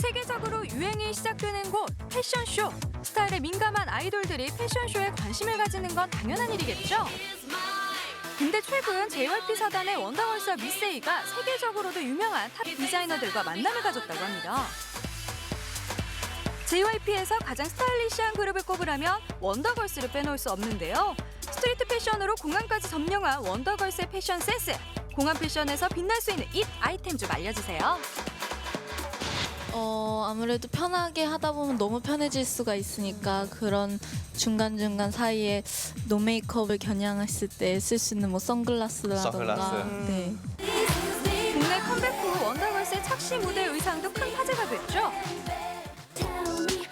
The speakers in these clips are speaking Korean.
세계적으로 유행이 시작되는 곳 패션쇼. 스타일에 민감한 아이돌들이 패션쇼에 관심을 가지는 건 당연한 일이겠죠. 근데 최근 JYP 사단의 원더걸스와 미세이가 세계적으로도 유명한 탑 디자이너들과 만남을 가졌다고 합니다. JYP에서 가장 스타일리시한 그룹을 꼽으라면 원더걸스를 빼놓을 수 없는데요. 스트리트 패션으로 공항까지 점령한 원더걸스의 패션 센스. 공항 패션에서 빛날 수 있는 잇 아이템 좀 알려주세요. 어, 아무래도 편하게 하다 보면 너무 편해질 수가 있으니까 그런 중간중간 사이에 노 메이크업을 겨냥했을 때 쓸 수 있는 뭐 선글라스라던가 선글라스. 네. 국내 컴백 후 원더걸스의 착시 무대 의상도 큰 화제가 됐죠.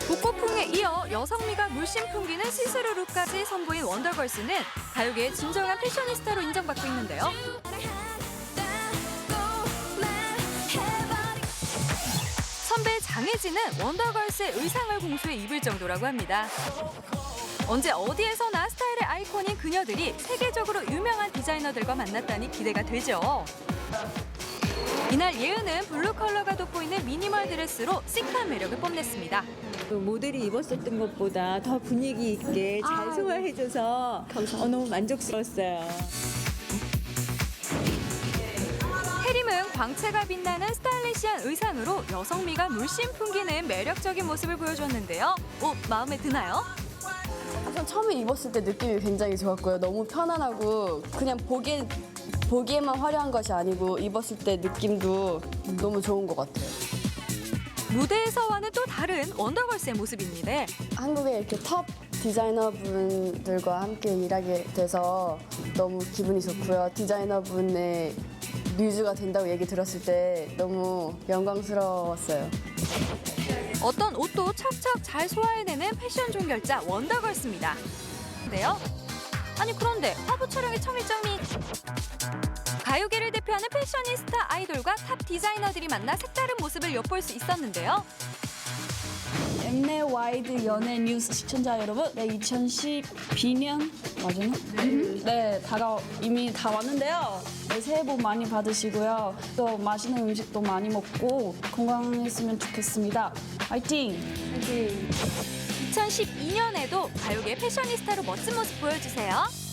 복고풍에 이어 여성미가 물씬 풍기는 시스루 룩까지 선보인 원더걸스는 가요계의 진정한 패셔니스타로 인정받고 있는데요. 장혜진은 원더걸스의 의상을 공수해 입을 정도라고 합니다. 언제 어디에서나 스타일의 아이콘인 그녀들이 세계적으로 유명한 디자이너들과 만났다니 기대가 되죠. 이날 예은은 블루 컬러가 돋보이는 미니멀 드레스로 시크한 매력을 뽐냈습니다. 그 모델이 입었었던 것보다 더 분위기 있게 잘 소화해줘서 어, 너무 만족스러웠어요. 광채가 빛나는 스타일리시한 의상으로 여성미가 물씬 풍기는 매력적인 모습을 보여줬는데요. 옷 마음에 드나요? 우선 처음에 입었을 때 느낌이 굉장히 좋았고요. 너무 편안하고 그냥 보기에 보기에만 화려한 것이 아니고 입었을 때 느낌도 너무 좋은 것 같아요. 무대에서와는 또 다른 원더걸스의 모습입니다. 한국에 이렇게 탑 디자이너 분들과 함께 일하게 돼서 너무 기분이 좋고요. 디자이너 분의 뮤즈가 된다고 얘기 들었을 때 너무 영광스러웠어요. 어떤 옷도 척척 잘 소화해내는 패션 종결자 원더걸스입니다. 근데요? 아니 그런데 화보 촬영의 청일점이 가요계를 대표하는 패셔니스타 아이돌과 탑 디자이너들이 만나 색다른 모습을 엿볼 수 있었는데요. 엠넷 와이드 연예 뉴스 시청자 여러분, 네 2012년 맞았나? 네, 다가 이미 다 왔는데요. 네, 새해 복 많이 받으시고요. 또 맛있는 음식도 많이 먹고 건강했으면 좋겠습니다. 화이팅! 2012년에도 가요계 패셔니스타로 멋진 모습 보여주세요.